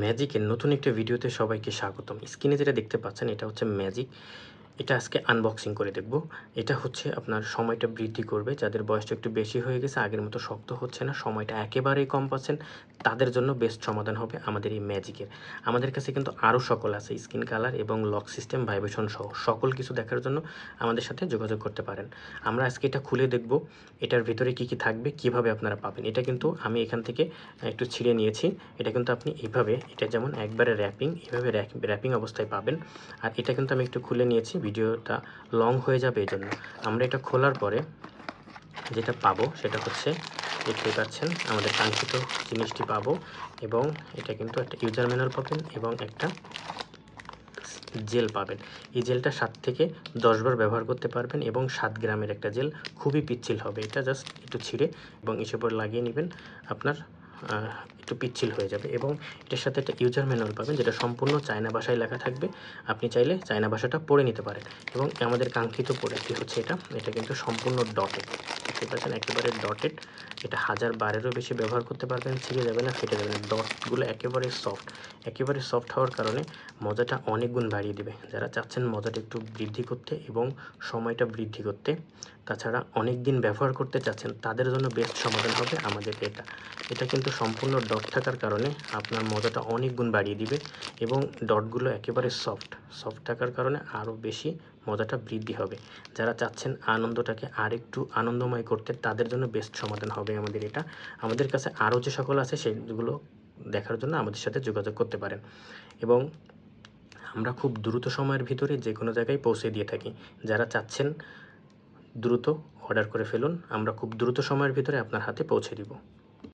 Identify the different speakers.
Speaker 1: ম্যাজিকের নতুন একটা ভিডিওতে সবাইকে স্বাগতম। স্ক্রিনে যেটা দেখতে পাচ্ছেন এটা হচ্ছে ম্যাজিক এটা আজকে আনবক্সিং করে দেখব। এটা হচ্ছে আপনার সময়টা বৃদ্ধি করবে। যাদের বয়সটা একটু বেশি হয়ে গেছে, আগের মতো শক্ত হচ্ছে না, সময়টা একেবারেই কম পাচ্ছেন, তাদের জন্য বেস্ট সমাধান হবে আমাদের এই ম্যাজিকের আমাদের কাছে কিন্তু আরও সকল আছে স্কিন কালার এবং লক সিস্টেম ভাইব্রেশন সহ সকল কিছু দেখার জন্য আমাদের সাথে যোগাযোগ করতে পারেন। আমরা আজকে এটা খুলে দেখব, এটার ভিতরে কি কি থাকবে, কীভাবে আপনারা পাবেন। এটা কিন্তু আমি এখান থেকে একটু ছিঁড়ে নিয়েছি। এটা কিন্তু আপনি এইভাবে, এটা যেমন একবারে র্যাপিং এভাবে র্যাপিং অবস্থায় পাবেন। আর এটা কিন্তু আমি একটু খুলে নিয়েছি ভিডিওটা লং হয়ে যাবে এই জন্য আমরা এটা খোলার পরে যেটা পাবো সেটা হচ্ছে দেখতে পাচ্ছেন, আমাদের কাঙ্ক্ষিত জিনিসটি পাবো এবং এটা কিন্তু একটা ইউজার ম্যানুয়াল পাবেন এবং একটা জেল পাবেন। এই জেলটা সাত থেকে দশবার ব্যবহার করতে পারবেন এবং সাত গ্রামের একটা জেল খুবই পিচ্ছিল হবে। এটা জাস্ট একটু ছিঁড়ে এবং এসে পর লাগিয়ে নেবেন। আপনার একটু পিচ্ছিল হয়ে যাবে এবং এটার সাথে একটা ইউজার ম্যানুয়াল পাবেন যেটা সম্পূর্ণ চায়না ভাষায় লেখা থাকবে। আপনি চাইলে চায়না ভাষাটা পড়ে নিতে পারেন এবং আমাদের কাঙ্ক্ষিত প্রোডাক্টটি হচ্ছে এটা। এটা কিন্তু সম্পূর্ণ ডটেড দেখতে পাচ্ছেন, একেবারে ডটেড এটা হাজার বারেরও বেশি ব্যবহার করতে পারবেন, ছিঁড়ে যাবে না, ফেটে যাবে না। ডটগুলো একেবারে সফট একেবারে সফট হওয়ার কারণে মজাটা অনেক গুণ বাড়িয়ে দেবে। যারা চাচ্ছেন মজাটা একটু বৃদ্ধি করতে এবং সময়টা বৃদ্ধি করতে, তাছাড়া অনেক দিন ব্যবহার করতে চাচ্ছেন, তাদের জন্য বেস্ট সমাধান হবে আমাদের এটা। এটা কিন্তু সম্পূর্ণ ডট থাকার কারণে আপনার মজাটা অনেক গুণ বাড়িয়ে দিবে এবং ডটগুলো একেবারে সফট সফট থাকার কারণে আরও বেশি মজাটা বৃদ্ধি হবে। যারা চাচ্ছেন আনন্দটাকে আরেকটু আনন্দময় করতে, তাদের জন্য বেস্ট সমাধান হবে আমাদের এটা। আমাদের কাছে আরও যে সকল আছে, সেগুলো দেখার জন্য আমাদের সাথে যোগাযোগ করতে পারেন। এবং আমরা খুব দ্রুত সময়ের ভিতরে যে কোনো জায়গায় পৌঁছে দিয়ে থাকি। যারা চাচ্ছেন দ্রুত অর্ডার করে ফেলুন, আমরা খুব দ্রুত সময়ের ভিতরে আপনার হাতে পৌঁছে দিব।